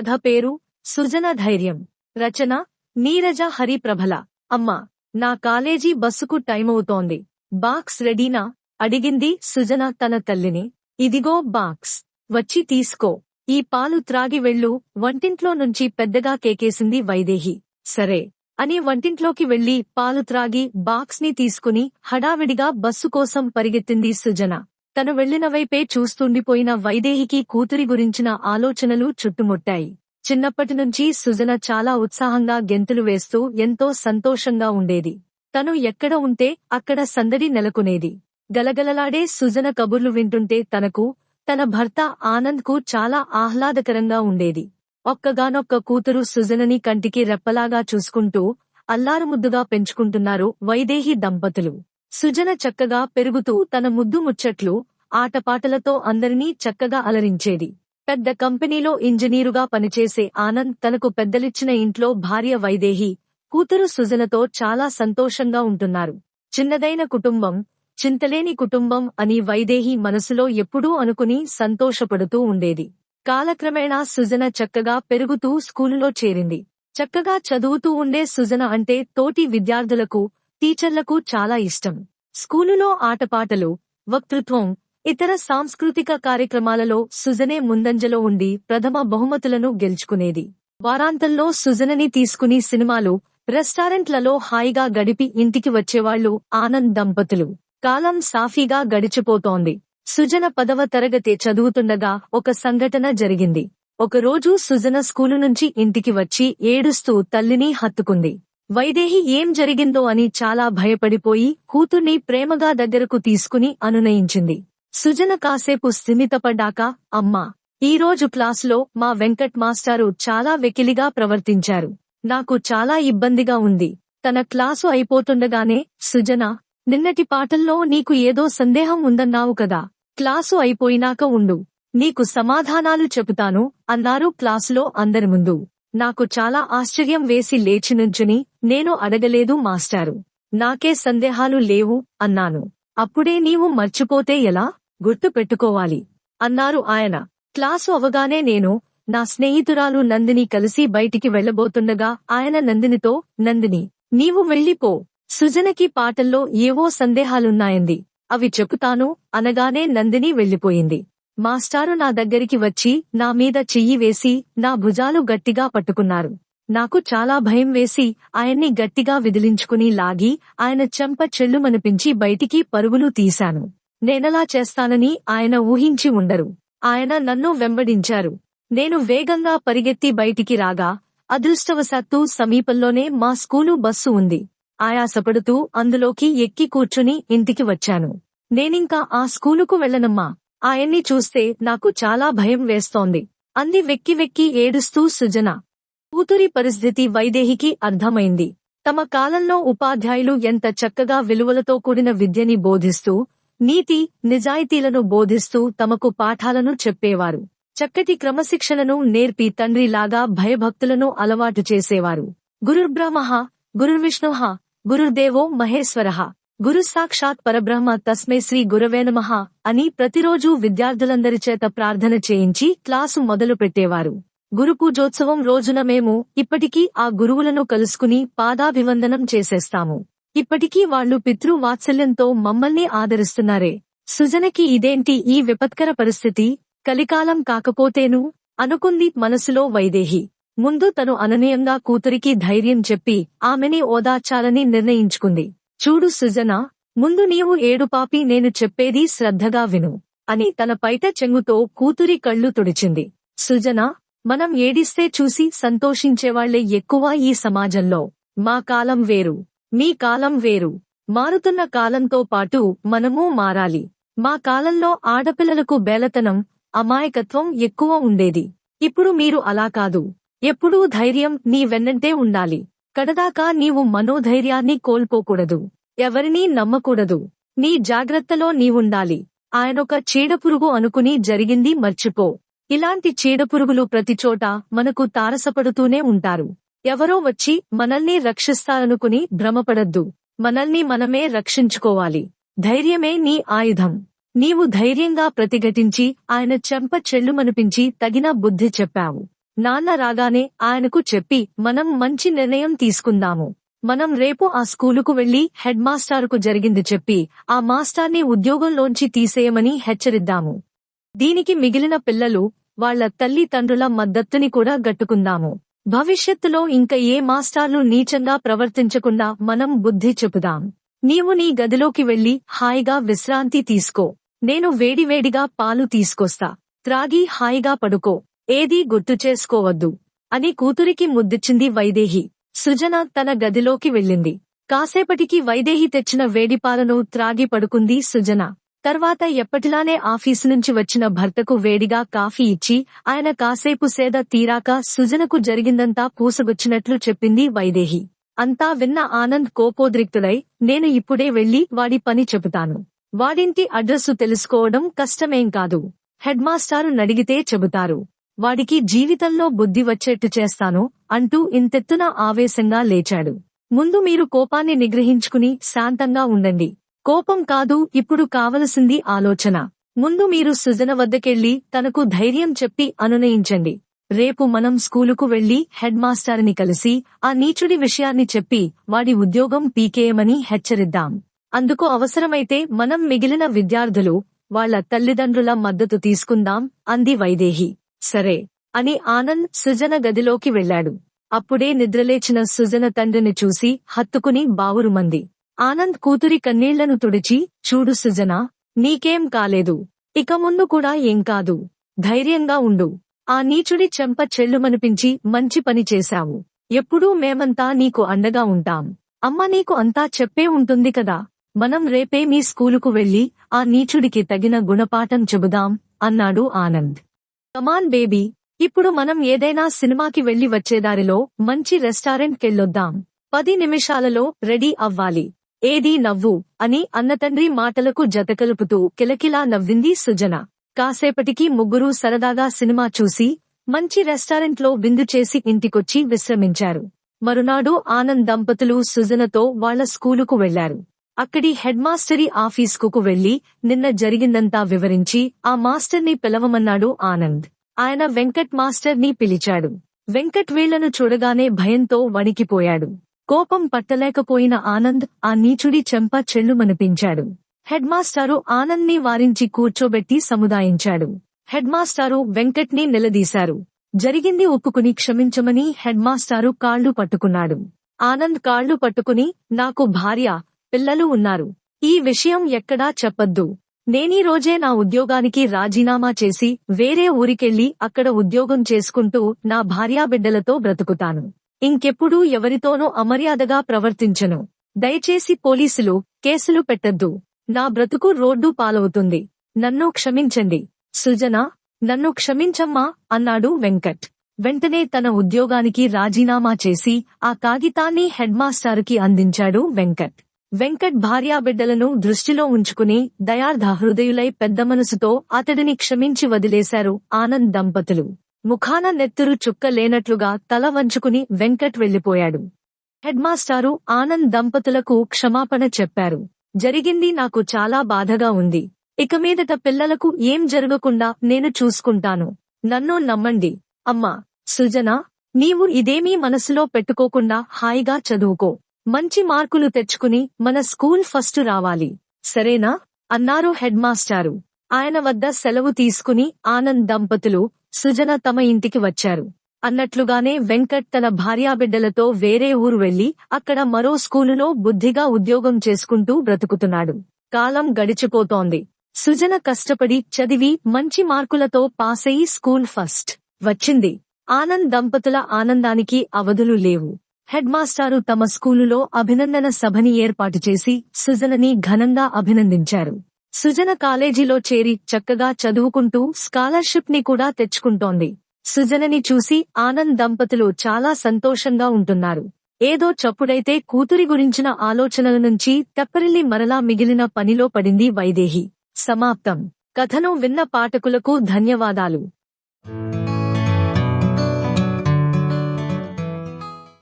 కథ పేరు సృజన ధైర్యం. రచన నీరజ హరిప్రభల. అమ్మా నా కాలేజీ బస్సుకు టైమవుతోంది. బాక్స్ రెడీనా? అడిగింది సృజన తన తల్లిని. ఇదిగో బాక్స్. వచ్చి తీసుకో. ఈ పాలు త్రాగి వెళ్ళు. వంటింట్లో నుంచి పెద్దగా కేకేసింది వైదేహి. సరే. అని వంటింట్లోకి వెళ్ళి పాలు త్రాగి బాక్స్ని తీసుకుని హడావిడిగా బస్సు కోసం పరిగెత్తింది సుజన. తను వెళ్ళిన వైపే చూస్తుండిపోయిన వైదేహికి కూతురి గురించిన ఆలోచనలు చుట్టుముట్టాయి. చిన్నప్పటి నుంచి సుజన చాలా ఉత్సాహంగా గెంతులు వేస్తూ ఎంతో సంతోషంగా ఉండేది. తను ఎక్కడ ఉంటే అక్కడ సందడి నెలకొనేది. గలగలలాడే సుజన కబుర్లు వింటుంటే తనకు తన భర్త ఆనంద్కు చాలా ఆహ్లాదకరంగా ఉండేది. ఒక్కగానొక్క కూతురు సుజనని కంటికి రెప్పలాగా చూసుకుంటూ అల్లారుముద్దుగా పెంచుకుంటున్నారు వైదేహి దంపతులు. సుజన చక్కగా పెరుగుతూ తన ముద్దు ముచ్చట్లు ఆటపాటలతో అందరినీ చక్కగా అలరించేది. పెద్ద కంపెనీలో ఇంజనీరుగా పనిచేసే ఆనంద్ తనకు పెద్దలిచ్చిన ఇంట్లో భార్య వైదేహి కూతురు సుజనతో చాలా సంతోషంగా ఉంటున్నారు. చిన్నదైన కుటుంబం చింతలేని కుటుంబం అని వైదేహి మనసులో ఎప్పుడూ అనుకుని సంతోషపడుతూ ఉండేది. కాలక్రమేణా సుజన చక్కగా పెరుగుతూ స్కూలులో చేరింది. చక్కగా చదువుతూ ఉండే సుజన అంటే తోటి విద్యార్థులకు టీచర్లకు చాలా ఇష్టం. స్కూలులో ఆటపాటలు వక్తృత్వం ఇతర సాంస్కృతిక కార్యక్రమాలలో సుజనే ముందంజలో ఉండి ప్రథమ బహుమతులను గెలుచుకునేది. వారాంతంలో సుజనని తీసుకుని సినిమాలు రెస్టారెంట్లలో హాయిగా గడిపి ఇంటికి వచ్చేవాళ్ళు ఆనంద్ దంపతులు. కాలం సాఫీగా గడిచిపోతోంది. సుజన పదవ తరగతి చదువుతుండగా ఒక సంఘటన జరిగింది. ఒకరోజు సుజన స్కూలు నుంచి ఇంటికి వచ్చి ఏడుస్తూ తల్లిని హత్తుకుంది. వైదేహి ఏం జరిగిందో అని చాలా భయపడిపోయి కూతుర్ని ప్రేమగా దగ్గరకు తీసుకుని అనునయించింది. సుజన కాసేపు స్థిమితపడ్డాక అమ్మా ఈరోజు క్లాసులో మా వెంకట్ మాస్టారు చాలా వెకిలిగా ప్రవర్తించారు. నాకు చాలా ఇబ్బందిగా ఉంది. తన క్లాసు అయిపోతుండగానే సుజన నిన్నటి పాటల్లో నీకు ఏదో సందేహం ఉందన్నావు కదా. క్లాసు అయిపోయినాక ఉండు. నీకు సమాధానాలు చెబుతాను అన్నారు క్లాసులో అందరి ముందు. నాకు చాలా ఆశ్చర్యం వేసి లేచి నుంచుని నేను అడగలేదు మాస్టారు. నాకే సందేహాలు లేవు అన్నాను. అప్పుడే నీవు మర్చిపోతే ఎలా? గుర్తు పెట్టుకోవాలి అన్నారు ఆయన. క్లాసు అవగానే నేను నా స్నేహితురాలు నందిని కలిసి బయటికి వెళ్ళబోతుండగా ఆయన నందినితో నందిని నీవు వెళ్ళిపో సుజనకి పాటల్లో ఏవో సందేహాలున్నాయంది. అవి చెప్పుతాను అనగానే నందిని వెళ్ళిపోయింది మాస్టారు నా దగ్గరికి వచ్చి నా మీద చెయ్యి వేసి నా భుజాలు గట్టిగా పట్టుకున్నారు. నాకు చాలా భయం వేసి ఆయన్ని గట్టిగా విదిలించుకుని లాగి ఆయన చెంప చెల్లుమనిపించి బయటికి పరుగులు తీశాను. నేనలా చేస్తానని ఆయన ఊహించి ఉండరు. ఆయన నన్ను వెంబడించారు. నేను వేగంగా పరిగెత్తి బయటికి రాగా అదృష్టవశాత్తు సమీపంలోనే మా స్కూలు బస్సు ఉంది. ఆయాసపడుతూ అందులోకి ఎక్కి కూర్చుని ఇంటికి వచ్చాను. నేనింకా ఆ స్కూలుకు వెళ్ళనమ్మా. ఆయన్ని చూస్తే నాకు చాలా భయం వేస్తోంది. అంది వెక్కి వెక్కి ఏడుస్తూ సుజన. కూతురి పరిస్థితి వైదేహికి అర్థమైంది. తమ కాలంలో ఉపాధ్యాయులు ఎంత చక్కగా విలువలతో కూడిన విద్యని బోధిస్తూ నీతి నిజాయితీలను బోధిస్తూ తమకు పాఠాలను చెప్పేవారు. చక్కటి క్రమశిక్షణను నేర్పి తండ్రిలాగా భయభక్తులను అలవాటు చేసేవారు. గురుర్బ్రహ్మ గురుర్విష్ణుః గురుర్దేవో మహేశ్వర. గురు సాక్షాత్ పరబ్రహ్మ తస్మై శ్రీ గురవే నమః అని ప్రతిరోజూ విద్యార్థులందరి చేత ప్రార్థన చేయించి క్లాసు మొదలు పెట్టేవారు. గురు రోజున మేము ఇప్పటికీ ఆ గురువులను కలుసుకుని పాదాభివందనం చేసేస్తాము. ఇప్పటికీ వాళ్ళు పితృ వాత్సల్యంతో మమ్మల్ని ఆదరిస్తున్నారే. సుజనకి ఇదేంటి ఈ విపత్కర పరిస్థితి? కలికాలం కాకపోతేను? అనుకుంది మనసులో వైదేహి. ముందు తను అననీయంగా కూతురికి ధైర్యం చెప్పి ఆమెని ఓదార్చాలని నిర్ణయించుకుంది. చూడు సుజన ముందు నీవు ఏడు పాపి నేను చెప్పేది శ్రద్ధగా విను అని తన పైట చెంగుతో కూతురి కళ్ళు తుడిచింది. సుజన మనం ఏడిస్తే చూసి సంతోషించేవాళ్ళే ఎక్కువ ఈ సమాజంలో. మా కాలం వేరు. మీ కాలం వేరు. మారుతున్న కాలంతో పాటు మనమూ మారాలి. మా కాలంలో ఆడపిల్లలకు బేలతనం అమాయకత్వం ఎక్కువ ఉండేది. ఇప్పుడు మీరు అలా కాదు. ఎప్పుడూ ధైర్యం నీ వెన్నంటే ఉండాలి. కడదాకా నీవు మనోధైర్యాన్ని కోల్పోకూడదు. ఎవరినీ నమ్మకూడదు. నీ జాగ్రత్తలో నీవుండాలి. ఆయనొక చీడపురుగు అనుకుని జరిగింది మర్చిపో. ఇలాంటి చీడపురుగులు ప్రతిచోటా మనకు తారసపడుతూనే ఉంటారు. ఎవరో వచ్చి మనల్ని రక్షిస్తారనుకుని భ్రమపడద్దు. మనల్ని మనమే రక్షించుకోవాలి. ధైర్యమే నీ ఆయుధం. నీవు ధైర్యంగా ప్రతిఘటించి ఆయన చెంప చెల్లుమనిపించి తగిన బుద్ధి చెప్పావు. నాన్న రాగానే ఆయనకు చెప్పి మనం మంచి నిర్ణయం తీసుకుందాము. మనం రేపు ఆ స్కూలుకు వెళ్ళి హెడ్ మాస్టారుకు జరిగింది చెప్పి ఆ మాస్టార్ని ఉద్యోగంలోంచి తీసేయమని హెచ్చరిద్దాము. దీనికి మిగిలిన పిల్లలు వాళ్ళ తల్లిదండ్రుల మద్దతుని కూడా గట్టుకుందాము. భవిష్యత్తులో ఇంక ఏ మాస్టార్లు నీచంగా ప్రవర్తించకుండా మనం బుద్ధి చెపుదాం నీవు నీ గదిలోకి వెళ్ళి హాయిగా విశ్రాంతి తీసుకో. నేను వేడివేడిగా పాలు తీసుకొస్తా. త్రాగి హాయిగా పడుకో. ఏదీ గుర్తు చేసుకోవద్దు. అని కూతురికి ముద్దిచ్చింది వైదేహి. సృజన తన గదిలోకి వెళ్ళింది. కాసేపటికి వైదేహి తెచ్చిన వేడిపాలను త్రాగి పడుకుంది సుజన. తర్వాత ఎప్పటిలానే ఆఫీసు నుంచి వచ్చిన భర్తకు వేడిగా కాఫీ ఇచ్చి ఆయన కాసేపు సేద తీరాక సుజనకు జరిగిందంతా పూసగొచ్చినట్లు చెప్పింది వైదేహి. అంతా విన్న ఆనంద్ కోపోద్రిక్తుడై నేను ఇప్పుడే వెళ్ళి వాడి పని చెబుతాను. వాడింటి అడ్రస్సు తెలుసుకోవడం కష్టమేం కాదు. హెడ్ మాస్టారు నడిగితే చెబుతారు. వాడికి జీవితంలో బుద్ధి వచ్చేట్టు చేస్తాను అంటూ ఇంతెత్తున ఆవేశంగా లేచాడు. ముందు మీరు కోపాన్ని నిగ్రహించుకుని శాంతంగా ఉండండి. కోపం కాదు ఇప్పుడు కావలసింది ఆలోచన. ముందు మీరు సుజన వద్దకెళ్ళి తనకు ధైర్యం చెప్పి అనునయించండి. రేపు మనం స్కూలుకు వెళ్ళి హెడ్ మాస్టారుని కలిసి ఆ నీచుడి విషయాన్ని చెప్పి వాడి ఉద్యోగం పీకేయమని హెచ్చరిద్దాం. అందుకు అవసరమైతే మనం మిగిలిన విద్యార్థులు వాళ్ళ తల్లిదండ్రుల మద్దతు తీసుకుందాం అంది వైదేహి. సరే అని ఆనంద్ సుజన గదిలోకి వెళ్ళాడు అప్పుడే నిద్రలేచిన సుజన తండ్రిని చూసి హత్తుకుని బావురుమంది. ఆనంద్ కూతురి కన్నీళ్ళను తుడిచి చూడు సుజన నీకేం కాలేదు. ఇక ముందు కూడా ఏం కాదు. ధైర్యంగా ఉండు. ఆ నీచుడి చెంప చెల్లుమనిపించి మంచి పని చేశావు. ఎప్పుడూ మేమంతా నీకు అండగా ఉంటాం. అమ్మ నీకు అంతా చెప్పే ఉంటుంది కదా. మనం రేపే మీ స్కూలుకు వెళ్ళి ఆ నీచుడికి తగిన గుణపాఠం చెబుదాం అన్నాడు ఆనంద్. Come on baby. ఇప్పుడు మనం ఏదైనా సినిమాకి వెళ్ళి వచ్చేదారిలో మంచి రెస్టారెంట్ కెళ్ళొద్దాం పది నిమిషాలలో రెడీ అవ్వాలి. ఏదీ నవ్వు అని అన్నతండ్రి మాటలకు జతకలుపుతూ కిలకిలా నవ్వింది సుజన. కాసేపటికి ముగ్గురూ సరదాగా సినిమా చూసి మంచి రెస్టారెంట్లో విందు చేసి ఇంటికొచ్చి విశ్రమించారు. మరునాడు ఆనంద్ దంపతులు సుజనతో వాళ్ళ స్కూలుకు వెళ్ళారు అక్కడి హెడ్ మాస్టరి ఆఫీస్కు వెళ్ళి నిన్న జరిగిందంతా వివరించి ఆ మాస్టర్ని పిలవమన్నాడు ఆనంద్. ఆయన వెంకట్ మాస్టర్ని పిలిచాడు. వెంకట్ వీళ్ళను చూడగానే భయంతో వణికిపోయాడు. కోపం పట్టలేకపోయిన ఆనంద్ ఆ నీచుడి చెంప చెల్లుమనిపించాడు హెడ్మాస్టారు ఆనంద్ని వారించి కూర్చోబెట్టి సముదాయించాడు. హెడ్మాస్టారు వెంకట్ని నిలదీశారు. జరిగింది ఒప్పుకుని క్షమించమని హెడ్మాస్టారు కాళ్ళు పట్టుకున్నాడు. ఆనంద్ కాళ్ళు పట్టుకుని నాకు భార్య పిల్లలు ఉన్నారు. ఈ విషయం ఎక్కడా చెప్పొద్దు. నేనీ రోజే నా ఉద్యోగానికి రాజీనామా చేసి వేరే ఊరికెళ్ళి అక్కడ ఉద్యోగం చేసుకుంటూ నా భార్యాబిడ్డలతో బ్రతుకుతాను. ఇంకెప్పుడూ ఎవరితోనూ అమర్యాదగా ప్రవర్తించను. దయచేసి పోలీసులు కేసులు పెట్టద్దు. నా బ్రతుకు రోడ్డు పాలవుతుంది. నన్ను క్షమించండి. సుజన నన్ను క్షమించమ్మా అన్నాడు వెంకట్. వెంటనే తన ఉద్యోగానికి రాజీనామా చేసి ఆ కాగితాన్ని హెడ్మాస్టారుకి అందించాడు వెంకట్. వెంకట్ భార్యాబిడ్డలను దృష్టిలో ఉంచుకుని దయార్ధ హృదయులై పెద్ద మనసుతో అతడిని క్షమించి వదిలేశారు ఆనంద్ దంపతులు. ముఖాన నెత్తురు చుక్క లేనట్లుగా తల వంచుకుని వెంకట్ వెళ్ళిపోయాడు హెడ్మాస్టారు ఆనంద్ దంపతులకు క్షమాపణ చెప్పారు. జరిగింది నాకు చాలా బాధగా ఉంది. ఇక మీదట పిల్లలకు ఏం జరగకుండా నేను చూసుకుంటాను. నన్ను నమ్మండి. అమ్మా సుజన నీవు ఇదేమీ మనసులో పెట్టుకోకుండా హాయిగా చదువుకో. మంచి మార్కులు తెచ్చుకుని మన స్కూల్ ఫస్ట్ రావాలి. సరేనా? అన్నారు హెడ్ మాస్టారు ఆయన వద్ద సెలవు తీసుకుని ఆనంద్ దంపతులు సుజన తమ ఇంటికి వచ్చారు. అన్నట్లుగానే వెంకట్ తన భార్యాబిడ్డలతో వేరే ఊరు వెళ్ళి అక్కడ మరో స్కూలులో బుద్ధిగా ఉద్యోగం చేసుకుంటూ బ్రతుకుతున్నాడు. కాలం గడిచిపోతోంది. సుజన కష్టపడి చదివి మంచి మార్కులతో పాసయి స్కూల్ ఫస్ట్ వచ్చింది. ఆనంద్ దంపతుల ఆనందానికి అవధులు లేవు. హెడ్ మాస్టారు తమ స్కూలులో అభినందన సభని ఏర్పాటు చేసి సుజనని ఘనంగా అభినందించారు. సుజన కాలేజీలో చేరి చక్కగా చదువుకుంటూ స్కాలర్షిప్ని కూడా తెచ్చుకుంటోంది. సుజనని చూసి ఆనంద్ దంపతులు చాలా సంతోషంగా ఉంటున్నారు. ఏదో చప్పుడైతే కూతురి గురించిన ఆలోచనల నుంచి తెప్పరిల్లి మరలా మిగిలిన పనిలో పడింది వైదేహి. సమాప్తం. కథను విన్న పాఠకులకు ధన్యవాదాలు.